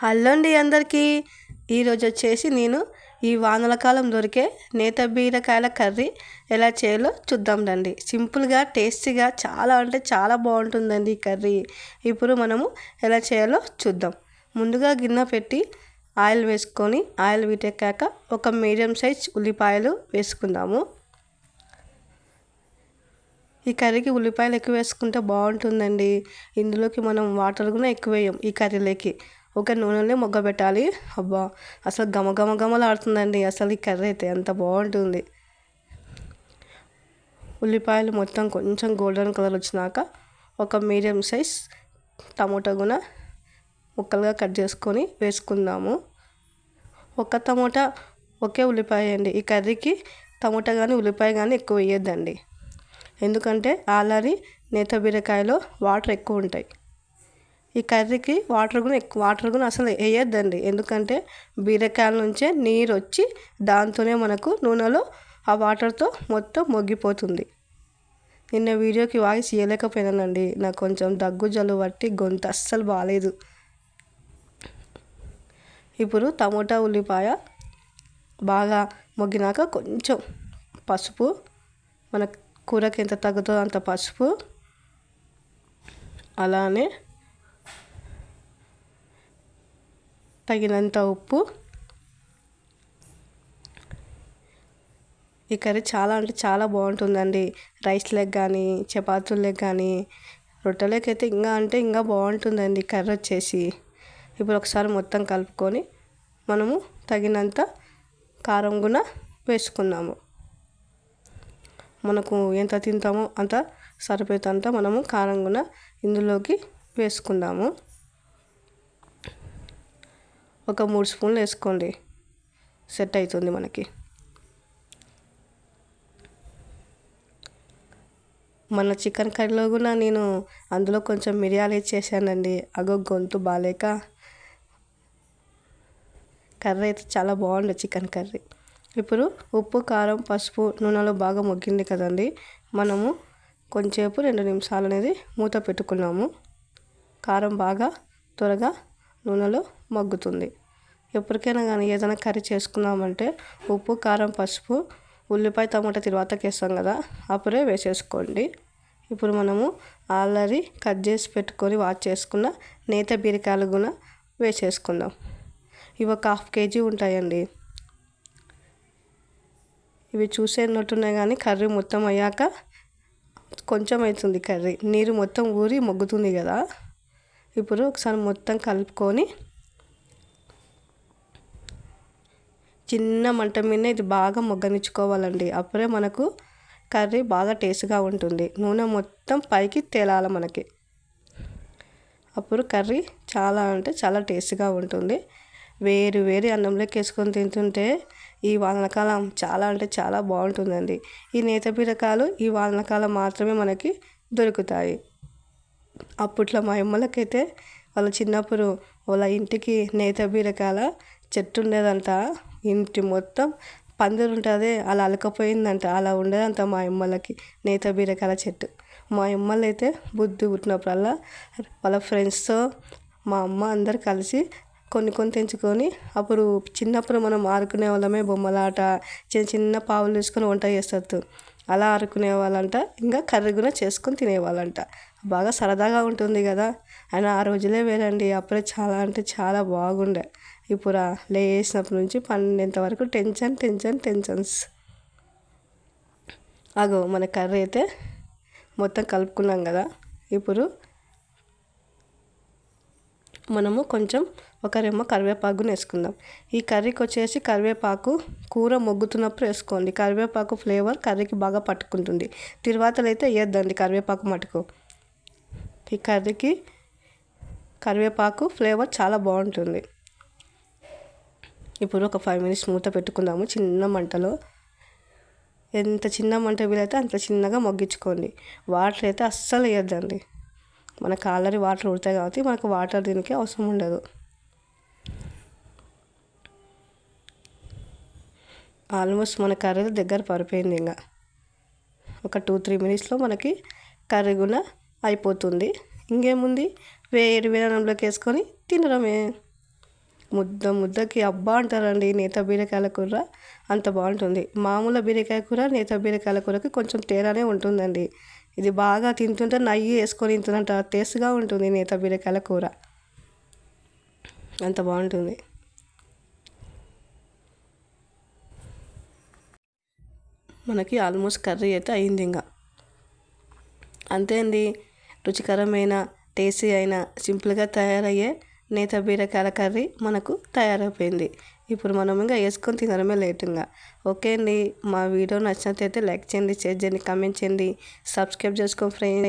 Hello అండి అందరికీ. ఈరోజు వచ్చేసి నేను ఈ వానల కాలం దొరికే నేత బీరకాయల కర్రీ ఎలా చేయాలో చూద్దాం రండి. సింపుల్గా టేస్టీగా చాలా అంటే చాలా బాగుంటుందండి ఈ కర్రీ. ఇప్పుడు మనము ఎలా చేయాలో చూద్దాం. ముందుగా గిన్నె పెట్టి ఆయిల్ వేసుకొని ఆయిల్ వీటెక్కాక ఒక మీడియం సైజ్ ఉల్లిపాయలు వేసుకుందాము. ఈ కర్రీకి ఉల్లిపాయలు ఎక్కువ వేసుకుంటే బాగుంటుందండి. ఇందులోకి మనం వాటర్ కూడా ఎక్కువ వేయం ఈ కర్రీలోకి. ఒక నూనెలో మొగ్గ పెట్టాలి అబ్బా! అసలు గమ గమ గమలాడుతుందండి అసలు ఈ కర్రీ అయితే ఎంత బాగుంటుంది. ఉల్లిపాయలు మొత్తం కొంచెం గోల్డెన్ కలర్ వచ్చినాక ఒక మీడియం సైజ్ టమోటా కూడా ముక్కలుగా కట్ చేసుకొని వేసుకుందాము. ఒక టమోటా ఒకే ఉల్లిపాయ అండి. ఈ కర్రీకి టమోటా కానీ ఉల్లిపాయ కానీ ఎక్కువ వేయొద్దండి. ఎందుకంటే ఆలారి నేత బీరకాయలో వాటర్ ఎక్కువ ఉంటాయి. ఈ కర్రీకి వాటర్ కూడా ఎక్కువ వాటర్ కూడా అసలు వేయొద్దండి. ఎందుకంటే బీరకాయల నుంచే నీరు వచ్చి దాంతోనే మనకు నూనెలో ఆ వాటర్తో మొత్తం మొగ్గిపోతుంది. నిన్న వీడియోకి వాయిస్ ఇవ్వలేకపోయినానండి నాకు కొంచెం దగ్గు జలు పట్టి గొంతు అస్సలు బాగాలేదు ఇప్పుడు టమోటా ఉల్లిపాయ బాగా మొగ్గినాక కొంచెం పసుపు మన కూరకి ఎంత తగ్గుతుందో అంత పసుపు అలానే తగినంత ఉప్పు. ఈ కర్రీ చాలా అంటే చాలా బాగుంటుందండి. రైస్లకు కానీ చపాతీలకు కానీ రొట్టెలకు అయితే ఇంకా అంటే ఇంకా బాగుంటుందండి కర్రీ వచ్చేసి. ఇప్పుడు ఒకసారి మొత్తం కలుపుకొని మనము తగినంత కారం కూడా వేసుకున్నాము. మనకు ఎంత తింటామో అంత సరిపోయేంత మనము కారం కూడా ఇందులోకి వేసుకుందాము ఒక మూడు స్పూన్లు వేసుకోండి. సెట్ అవుతుంది మనకి. మన చికెన్ కర్రీలో కూడా నేను అందులో కొంచెం మిరియాలు వేసేసానండి అగో గొంతు బాగాలేక కర్రీ అయితే చాలా బాగుంది చికెన్ కర్రీ. ఇప్పుడు ఉప్పు కారం పసుపు నూనెలో బాగా మొగ్గింది కదండి. మనము కొంచెంసేపు రెండు నిమిషాలు అనేది మూత పెట్టుకున్నాము. కారం బాగా త్వరగా నూనెలో మగ్గుతుంది. ఎప్పటికైనా కానీ ఏదైనా కర్రీ చేసుకున్నామంటే ఉప్పు కారం పసుపు ఉల్లిపాయ టమాటా తర్వాత వేస్తాం కదా అప్పుడే వేసేసుకోండి. ఇప్పుడు మనము ఆల్రెడీ కట్ చేసి పెట్టుకొని వాష్ చేసుకున్న నేత బీరకాయలు కూడా వేసేసుకుందాం. ఇవి ఒక హాఫ్ కేజీ ఉంటాయండి. ఇవి చూసేనట్టున్నాయి కానీ కర్రీ మొత్తం అయ్యాక కొంచెం అవుతుంది కర్రీ. నీరు మొత్తం ఊరి మొగ్గుతుంది కదా. ఇప్పుడు ఒకసారి మొత్తం కలుపుకొని చిన్న మంట మీద ఇది బాగా మొగ్గనిచ్చుకోవాలండి. అప్పుడే మనకు కర్రీ బాగా టేస్ట్గా ఉంటుంది. నూనె మొత్తం పైకి తేలాలి మనకి. అప్పుడు కర్రీ చాలా అంటే చాలా టేస్ట్గా ఉంటుంది. వేరు వేరు అన్నంలోకి వేసుకొని తింటుంటే ఈ వానకాలం చాలా అంటే చాలా బాగుంటుందండి. ఈ నేత బీరకాయలు ఈ వానకాలం మాత్రమే మనకి దొరుకుతాయి. అప్పట్లో మా అమ్మలకైతే వాళ్ళ చిన్నప్పుడు వాళ్ళ ఇంటికి నేత బీరకాయల చెట్టు ఉండేదంట. ఇంటి మొత్తం పందిరి ఉంటుంది అలా అలకపోయిందంట. అలా ఉండేదంట మా అమ్మలకి నేత బీరకాయల చెట్టు. మా అమ్మలు అయితే బుద్ధి పుట్టినప్పుడల్లా వాళ్ళ ఫ్రెండ్స్తో మా అమ్మ అందరు కలిసి కొన్ని కొన్ని తెంచుకొని అప్పుడు చిన్నప్పుడు మనం ఆడుకునే వాళ్ళమే బొమ్మలాట చిన్న చిన్న పావులు తీసుకొని వంట చేస్తారు అలా ఆడుకునే వాళ్ళంట. ఇంకా కర్రీ కూడా చేసుకొని తినేవాళ్ళంట. బాగా సరదాగా ఉంటుంది కదా. అయినా ఆ రోజులే వేరండి. అప్పుడే చాలా అంటే చాలా బాగుండే. ఇప్పుడు లేచినప్పటి నుంచి పన్నెండింత వరకు టెన్షన్ టెన్షన్ టెన్షన్స్. అగో మన కర్రీ అయితే మొత్తం కలుపుకున్నాం కదా. ఇప్పుడు మనము కొంచెం ఒక రెమ్మ కరివేపాకు వేసుకుందాం ఈ కర్రీకి వచ్చేసి కరివేపాకు కూర మొగ్గుతున్నప్పుడు వేసుకోండి. కరివేపాకు ఫ్లేవర్ కర్రీకి బాగా పట్టుకుంటుంది. తిరువాతలు అయితే వేయద్దండి కరివేపాకు మటుకు. ఈ కర్రీకి కరివేపాకు ఫ్లేవర్ చాలా బాగుంటుంది. ఇప్పుడు ఒక ఫైవ్ మినిట్స్ మూత పెట్టుకుందాము. చిన్న మంటలో. ఎంత చిన్న మంట వీలైతే అంత చిన్నగా మొగ్గించుకోండి. వాటర్ అయితే అస్సలు వేయద్దండి మనకు ఆల్రెడీ వాటర్ ఉడతాయి కాబట్టి మనకు వాటర్ దీనికి అవసరం ఉండదు. ఆల్మోస్ట్ మన కర్రీ దగ్గర పడిపోయింది ఇంకా. ఒక టూ త్రీ మినిట్స్లో మనకి కర్రీ కూడా అయిపోతుంది. ఇంకేముంది? వేడి వేడి వేసుకొని తినడమే. ముద్ద ముద్దకి అబ్బా అంటారండి నేత బీరకాయల కూర. అంత బాగుంటుంది. మామూలు బీరకాయ కూర నేత బీరకాయల కూరకి కొంచెం తేడానే ఉంటుందండి. ఇది బాగా తింటుంటే నెయ్యి వేసుకొని తింటున్నంత టేస్ట్గా ఉంటుంది నేత బీరకాయల కూర. అంత బాగుంటుంది. మనకి ఆల్మోస్ట్ కర్రీ అయితే అయింది ఇంకా. అంతే అండి. రుచికరమైన టేస్టీ అయిన సింపుల్గా తయారయ్యే నేత బీరకాయల కర్రీ మనకు తయారైపోయింది. ఇప్పుడు మనం ఇంకా వేసుకొని తినడమే లేటుగా ఓకే అండి. మా వీడియో నచ్చినట్లయితే లైక్ చేయండి షేర్ చేయండి కామెంట్ చేయండి. సబ్స్క్రైబ్ చేసుకోండి ఫ్రెండ్.